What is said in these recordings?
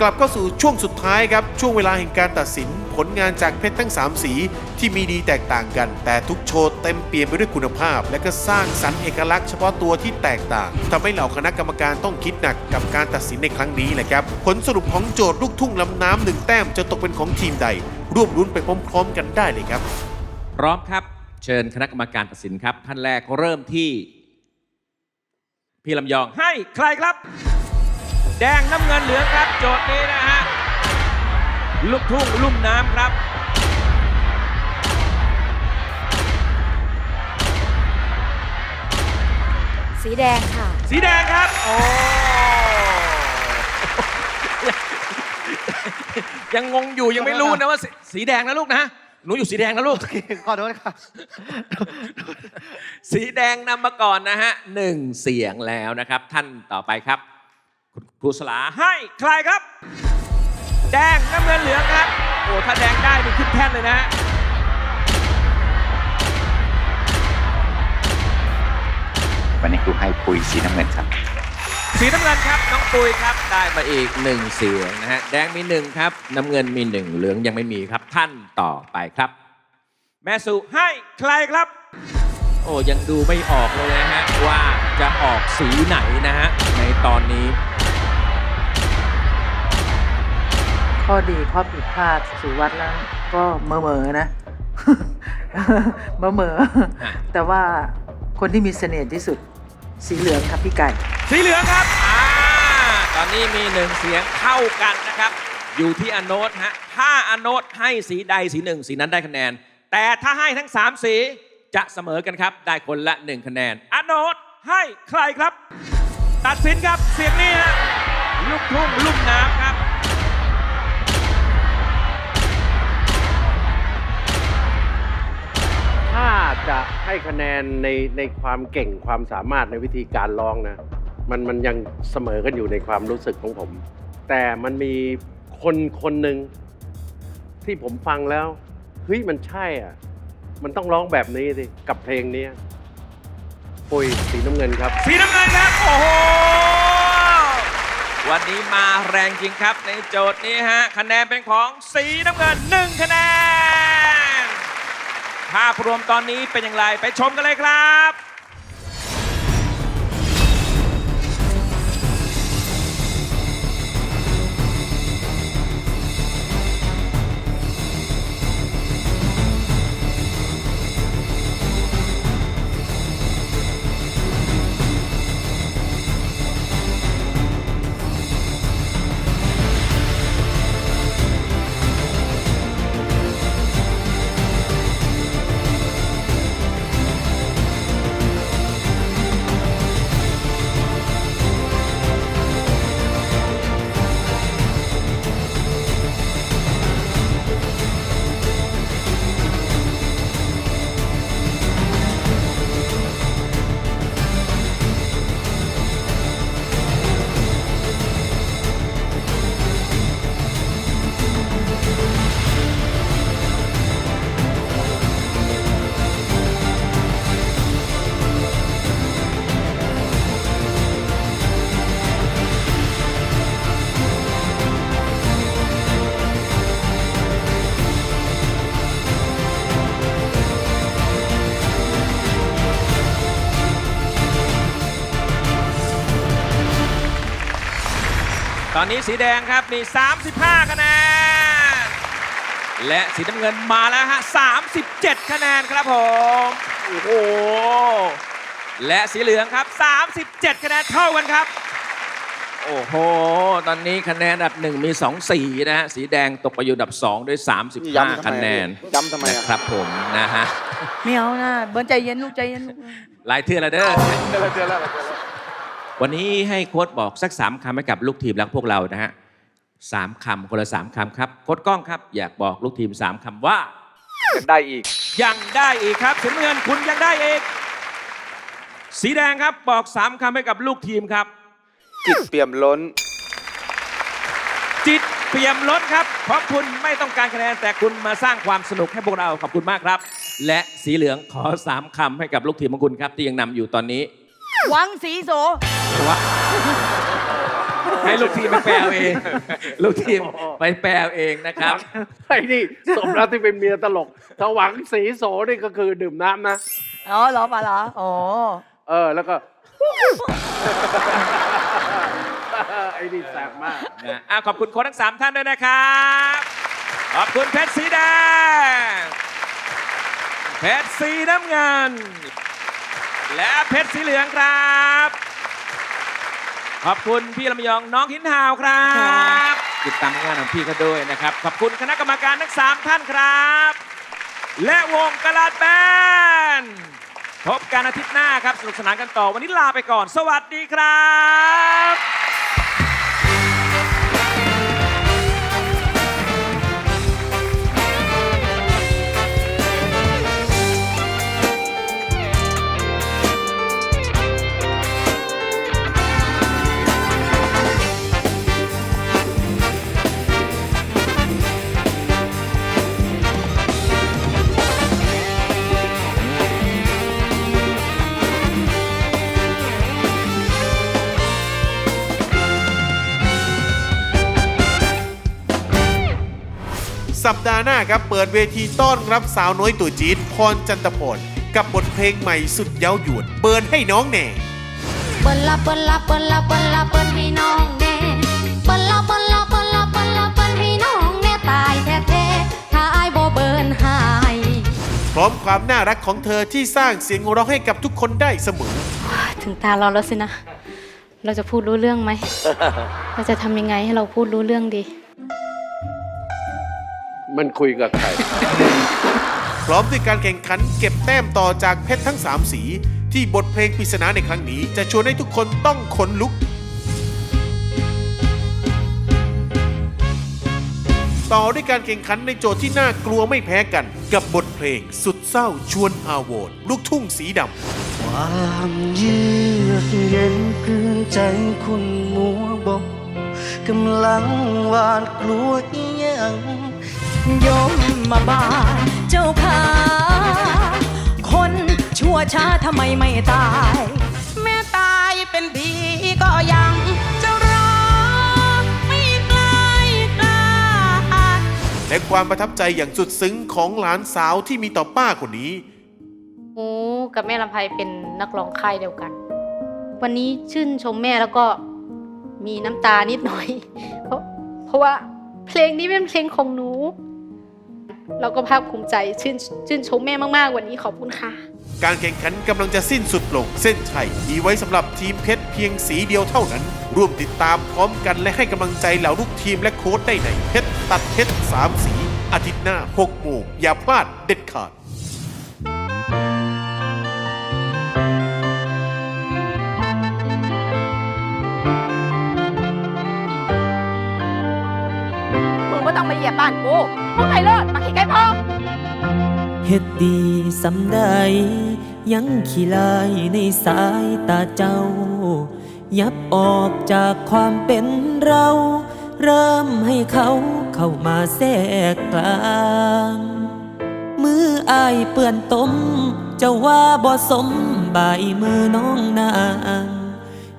กลับเข้าสู่ช่วงสุดท้ายครับ ช่วงเวลาแห่งการตัดสิน ผลงานจากเพชรทั้ง 3 สี ที่มีดีแตกต่างกัน แต่ทุกโชว์เต็มเปี่ยมไปด้วยคุณภาพ และก็สร้างสรรค์เอกลักษณ์เฉพาะตัวที่แตกต่างทำให้เหล่าคณะกรรมการต้องคิดหนักกับการตัดสินในครั้งนี้แหละครับ ผลสรุปของโจทย์ลูกทุ่งลำน้ำหนึ่งแต้มจะตกเป็นของทีมใด ร่วมรุ้นไปพร้อม ๆ กันได้เลยครับ พร้อมครับ เชิญคณะกรรมการตัดสินครับ ท่านแรกเริ่มที่ พี่ลำยองให้ใครครับ แดงน้ำเงินเหลืองครับ โจทย์นี้นะฮะลูกทุ่งลุ่มน้ำครับ สีแดงค่ะ สีแดงครับ โอ้ ยังงงอยู่ยังไม่รู้นะว่าสีสีแดงนะลูกนะ หนูอยู่สีแดงนะลูก ขอโทษครับ สีแดงนำมาก่อนนะฮะหนึ่งเสียงแล้วนะครับ ท่านต่อไปครับ คุณครูสลาให้ใครครับ แดงน้ำเงินเหลืองครับ โอ้ถ้าแดงได้นี่ขึ้นแท่นเลยนะฮะวันนี้ครูให้ปุยสีน้ำเงินครับ สีน้ำเงินครับ น้องปุยครับได้มาอีกหนึ่งเสียงนะฮะแดงมีหนึ่งครับ น้ำเงินมีหนึ่งเหลืองยังไม่มีครับท่านต่อไปครับ แม่สุให้ใครครับ โอ้ยังดูไม่ออกเลยนะฮะว่าจะออกสีไหนนะฮะในตอนนี้ ข้อดีข้อผิดพลาดสุวัสด์แล้ว ก็เมอเมอๆนะเมอเมอๆแต่ว่าคนที่มีเสน่ห์ที่สุดสีเหลืองครับพี่ไก่ สีเหลืองครับอ่าตอนนี้มีหนึ่งเสียงเท่ากันนะครับ อยู่ที่อโนตฮะถ้าอโนตให้สีใดสีหนึ่งสีนั้นได้คะแนน แต่ถ้าให้ทั้ง 3 สีจะเสมอกันครับ ได้คนละหนึ่งคะแนน อโนตให้ใครครับ ตัดสินครับเสียงนี้ฮะลูกทุ่งลุ่มน้ำครับ ถ้าจะให้คะแนนในในความเก่งความสามารถในวิธีการร้องนะ มันมันยังเสมอกันอยู่ในความรู้สึกของผม แต่มันมีคนคนหนึ่งที่ผมฟังแล้วเฮ้ยมันใช่อะ มันต้องร้องแบบนี้สิกับเพลงนี้ปุยสีน้ำเงินครับ สีน้ำเงินครับโอ้โหวันนี้มาแรงจริงครับในโจทย์นี้ฮะ คะแนนเป็นของสีน้ำเงินหนึ่งคะแนน ภาพรวมตอนนี้เป็นอย่างไรไปชมกันเลยครับ ตอนนี้สีแดงครับมี 35 คะแนน และสีน้ำเงินมาแล้วฮะ 37 คะแนนครับผม โอ้โห และสีเหลืองครับ 37 คะแนนเท่ากันครับ โอ้โห ตอนนี้คะแนนอันดับหนึ่งมี 2 สีนะฮะ สีแดงตกไปอยู่อันดับ 2 ด้วย 35 คะแนนย้ำทำไมอะ นะครับผมนะฮะ ไม่เอานะเบิร์นใจเย็นลูกใจเย็นลูก หลายเทือแล้วเด้อวั นนี้ให้โค้ดบอกสักสามคำให้กับลูกทีมและพวกเรานะฮะสามคำคนละสามคำครับโค้ดกล้องครับ อยากบอกลูกทีมสามคำว่าได้อีก ยังได้อีกครับสีน้ำเงินคุณยังได้อีก สีแดงครับบอกสามคำให้กับลูกทีมครับ จิตเปี่ยมล้น จิตเปี่ยมล้นครับ เพราะคุณไม่ต้องการคะแนนแต่คุณมาสร้างความสนุกให้พวกเราขอบคุณมากครับ และสีเหลืองขอสามคำให้กับลูกทีมของคุณครับ ที่ยังนำอยู่ตอนนี้วังสีโส ว่าให้ลูกทีมไปแปลเอาเอง ลูกทีมไปแปลเอาเองนะครับ ไอ้นี่สมแล้วที่เป็นเมียตลกถวังสีโสนี่ก็คือดื่มน้ำนะ อ๋อเหรอปะเหรออ๋อเออ แล้วก็ ไอ้นี่แสบมาก นะอะขอบคุณโค้ชทั้งสามท่านด้วยนะครับ ขอบคุณเพชรสีแดง เพชรสีน้ำเงิน และเพชรสีเหลืองครับ ขอบคุณพี่ลำยองน้องหินหาวครับ ติดตามงานของพี่เขาด้วยนะครับ ขอบคุณคณะกรรมการทั้งสามท่านครับ และวงกระลาดแบนพบกันอาทิตย์หน้าครับสนุกสนานกันต่อวันนี้ลาไปก่อน สวัสดีครับ สัปดาห์หน้าครับเปิดเวทีต้อนรับสาวน้อยตัวจี๊ดพรจันตพรกับบทเพลงใหม่สุดเย้าหยวนเบิร์นให้น้องแหน่เปิ้นละเปิ้นละเปิ้นละเปิ้นละเปิ้นให้น้องแน่เปิ้นละเปิ้นละเปิ้นละเปิ้นละเปิ้นให้น้องแน่ตายแท้ๆถ้าอายบ่เบิ้นให้พร้อมความน่ารักของเธอที่สร้างเสียงหัวเราะให้กับทุกคนได้เสมอ ถึงตาเราแล้วสินะ เราจะพูดรู้เรื่องไหม เราจะทำยังไงให้เราพูดรู้เรื่องดี มันคุยกับใคร พร้อมด้วยการแข่งขันเก็บแต้มต่อจากเพชรทั้ง 3 สี ที่บทเพลงปริศนาในครั้งนี้ จะชวนให้ทุกคนต้องขนลุก ต่อด้วยการแข่งขันในโจทย์ที่น่ากลัวไม่แพ้กัน กับบทเพลงสุดเศร้าชวนอาวรณ์ลูกทุ่งสีดำ ความเยือกเย็นกลืนใจคุณมัวบอกกำลังหวาดกลัวอีหยังโยมมาบานเจ้าขาคนชั่วช้าทำไมไม่ตาย แม่ตายเป็นผีก็ยังจะรอไม่ไกลกล้าและความประทับใจอย่างสุดซึ้งของหลานสาวที่มีต่อป้าคนนี้ หมูกับแม่ลำไพเป็นนักร้องค่ายเดียวกัน วันนี้ชื่นชมแม่แล้วก็มีน้ำตานิดหน่อย เพราะเพราะว่าเพลงนี้เป็นเพลงของหนู เราก็ภาคภูมิใจชื่นชื่นชมแม่มากๆ วันนี้ขอบคุณค่ะ การแข่งขันกำลังจะสิ้นสุดลง เส้นชัยมีไว้สำหรับทีมเพชรเพียงสีเดียวเท่านั้น ร่วมติดตามพร้อมกันและให้กำลังใจเหล่าลูกทีมและโค้ชได้ในเพชรตัดเพชรสามสี อาทิตย์หน้า6โมงอย่าพลาดเด็ดขาดมึงบ่ต้องมาเหยียบบ้านกู มึงไปเลิศมาขี้ไก่พอเฮ็ดดีสำใด ยังขี้ลายในสายตาเจ้า ยับออกจากความเป็นเรา เริ่มให้เขาเข้ามาแทรกกลางมืออายเปื่อนต้มเจ้าว่าบ่สมบายมือน้องนาง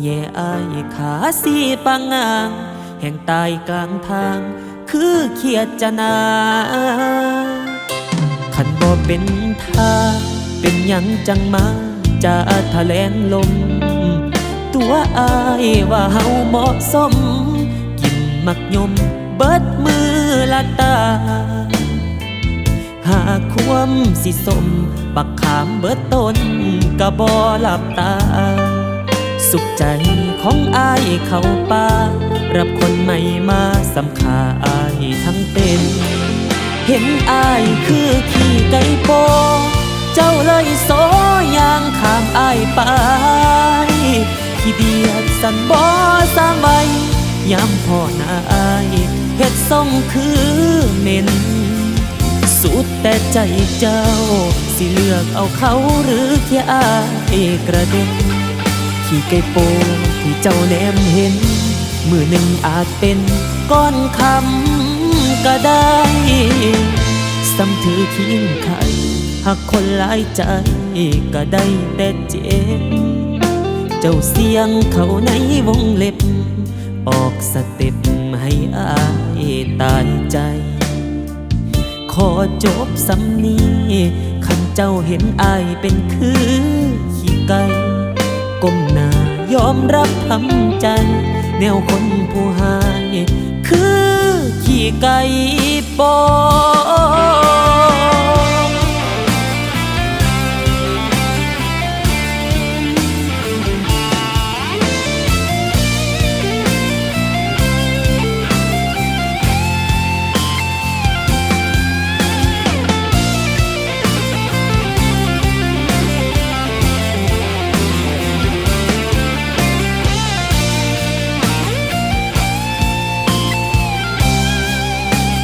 แย่อายขาสีปางงาง แห่งตายกลางทาง คือเขียดจะนาขันบ่เป็นท่าเป็นยังจังมาจะทะแลงลม ตัวอายว่าเฮาเหมาะสม กินมักยมเบิดมือละตา หากความสิสม ปักขามเบิดต้นกะบ่หลับตา สุขใจของอายเขาป่ารับคนใหม่มาสำคาอายทั้งเป็น เห็นอายคือขี่ไก่โป เจ้าเลยโซยางขามอายไปขี้เดียดสันบ่สางไว้ยามพ่อหน้าอายเฮ็ดทรงคือเหม็นสุดแต่ใจเจ้า สิเลือกเอาเขาหรือแค่อายกระเด็น ที่ไก่โปที่เจ้าแนมเห็น มือหนึ่งอาจเป็นก้อนคำก็ได้ซ้ำถือเคียงไข่หากคนหลายใจก็ได้แต่เจ็บ เจ้าเสียงเขาในวงเล็บ อออกสเต็ปให้อายตายใจ ขอจบสำนีขันเจ้าเห็นอายเป็นคือขี้ไก่ ก้มหน้ายอมรับทำใจ แนวคนผู้หาย คือขี้ไก่ปอ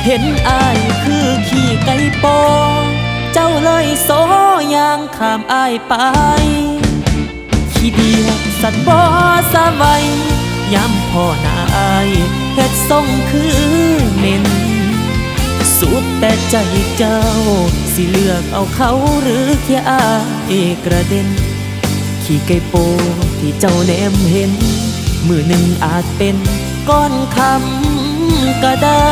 เห็นอายคือขี่ไก่ปอเจ้าเลยโซยางข้ามอายไป ขี้เดียดสัตว์บ่สะไวยย้ำพ่อหน้าอายเฮ็ดทรงคือเม่นสุดแต่ใจเจ้า สิเลือกเอาเขาหรือแค่อายกระเด็น ขี่ไก่โปที่เจ้าแนมเห็น มือหนึ่งอาจเป็นก้อนคำ ก็ได้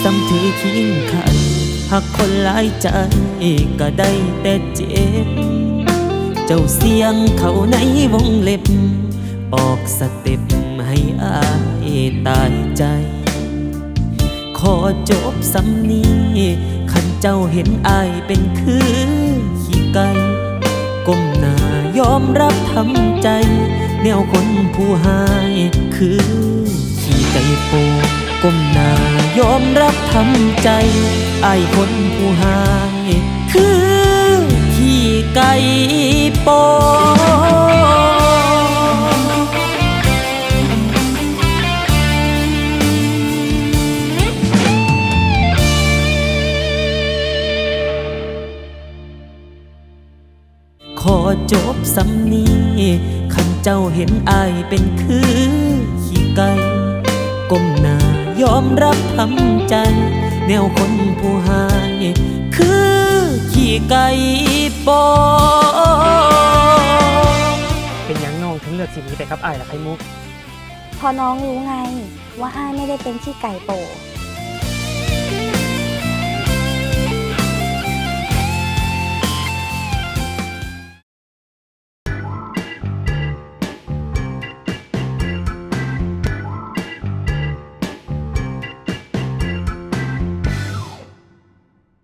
ซ้ำถือคิงขันหักคนหลายใจก็ได้แต่เจ็บ เจ้าเสียงเขาในวงเล็บ ออกสเต็ปให้อายตายใจ ขอจบสำนีขันเจ้าเห็นอายเป็นคือขี้ไก่ก้มหน้ายอมรับทำใจ แนวคนผู้หายคือ ขี้ไก่โปก้มหน้ายอมรับทำใจไอ้คนผู้หาย คือขี้ไก่โปขอจบสำนีขันเจ้าเห็นอายเป็นคือขี้ไก่ ก้มหน้ายอมรับทำใจ แนวคนผู้หาย คือขี้ไก่ปองเป็นหยังน้องถึงเลือกสิ่งนี้ไปครับไอ้ายละไข่มุก พอน้องรู้ไงว่าอ้ายไม่ได้เป็นขี้ไก่โป